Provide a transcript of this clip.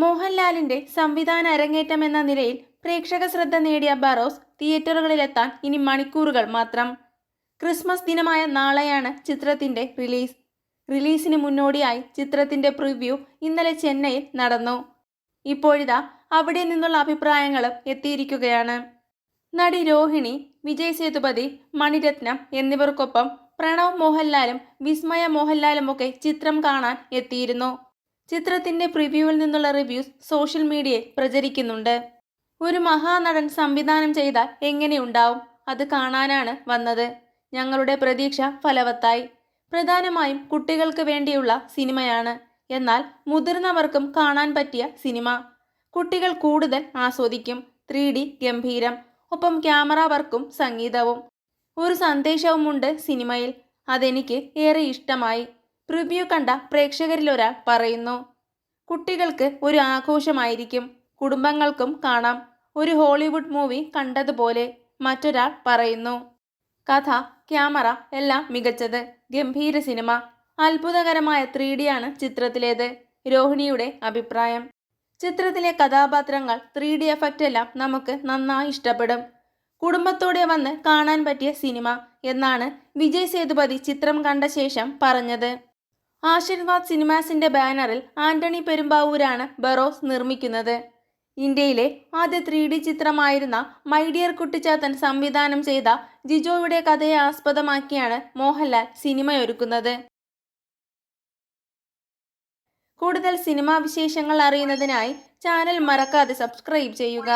മോഹൻലാലിന്റെ സംവിധാന അരങ്ങേറ്റം എന്ന നിലയിൽ പ്രേക്ഷക ശ്രദ്ധ നേടിയ ബറോസ് തിയേറ്ററുകളിലെത്താൻ ഇനി മണിക്കൂറുകൾ മാത്രം. ക്രിസ്മസ് ദിനമായ നാളെയാണ് ചിത്രത്തിന്റെ റിലീസ്. റിലീസിന് മുന്നോടിയായി ചിത്രത്തിന്റെ പ്രിവ്യൂ ഇന്നലെ ചെന്നൈയിൽ നടന്നു. ഇപ്പോഴിതാ അവിടെ നിന്നുള്ള അഭിപ്രായങ്ങളും എത്തിയിരിക്കുകയാണ്. നടി രോഹിണി വിജയ് സേതുപതി മണിരത്നം എന്നിവർക്കൊപ്പം പ്രണവ് മോഹൻലാലും വിസ്മയ മോഹൻലാലും ഒക്കെ ചിത്രം കാണാൻ എത്തിയിരുന്നു. ചിത്രത്തിന്റെ പ്രിവ്യൂവിൽ നിന്നുള്ള റിവ്യൂസ് സോഷ്യൽ മീഡിയയിൽ പ്രചരിക്കുന്നുണ്ട്. ഒരു മഹാനടൻ സംവിധാനം ചെയ്താൽ എങ്ങനെയുണ്ടാവും അത് കാണാനാണ് വന്നത്. ഞങ്ങളുടെ പ്രതീക്ഷ ഫലവത്തായി. പ്രധാനമായും കുട്ടികൾക്ക് വേണ്ടിയുള്ള സിനിമയാണ്. എന്നാൽ മുതിർന്നവർക്കും കാണാൻ പറ്റിയ സിനിമ. കുട്ടികൾ കൂടുതൽ ആസ്വദിക്കും. ത്രീ ഡി ഗംഭീരം. ഒപ്പം ക്യാമറ വർക്കും സംഗീതവും. ഒരു സന്ദേശവുമുണ്ട് സിനിമയിൽ. അതെനിക്ക് ഏറെ ഇഷ്ടമായി. പ്രിവ്യൂ കണ്ട പ്രേക്ഷകരിൽ ഒരാൾ പറയുന്നു കുട്ടികൾക്ക് ഒരു ആഘോഷമായിരിക്കും. കുടുംബങ്ങൾക്കും കാണാം. ഒരു ഹോളിവുഡ് മൂവി കണ്ടതുപോലെ മറ്റൊരാൾ പറയുന്നു. കഥ ക്യാമറ എല്ലാം മികച്ചത്. ഗംഭീര സിനിമ. അത്ഭുതകരമായ ത്രീ ആണ് ചിത്രത്തിലേത്. രോഹിണിയുടെ അഭിപ്രായം. ചിത്രത്തിലെ കഥാപാത്രങ്ങൾ ത്രീ ഡി എഫക്റ്റ് എല്ലാം നമുക്ക് നന്നായി ഇഷ്ടപ്പെടും. കുടുംബത്തോടെ വന്ന് കാണാൻ പറ്റിയ സിനിമ എന്നാണ് വിജയ് സേതുപതി ചിത്രം കണ്ട ശേഷം പറഞ്ഞത്. ആശീർവാദ് സിനിമാസിന്റെ ബാനറിൽ ആന്റണി പെരുമ്പാവൂരാണ് ബറോസ് നിർമ്മിക്കുന്നത്. ഇന്ത്യയിലെ ആദ്യ ത്രീ ഡി ചിത്രമായിരുന്ന മൈഡിയർ കുട്ടിച്ചാത്തൻ സംവിധാനം ചെയ്ത ജിജോയുടെ കഥയെ ആസ്പദമാക്കിയാണ് മോഹൻലാൽ സിനിമയൊരുക്കുന്നത്. കൂടുതൽ സിനിമാ വിശേഷങ്ങൾ അറിയുന്നതിനായി ചാനൽ മറക്കാതെ സബ്സ്ക്രൈബ് ചെയ്യുക.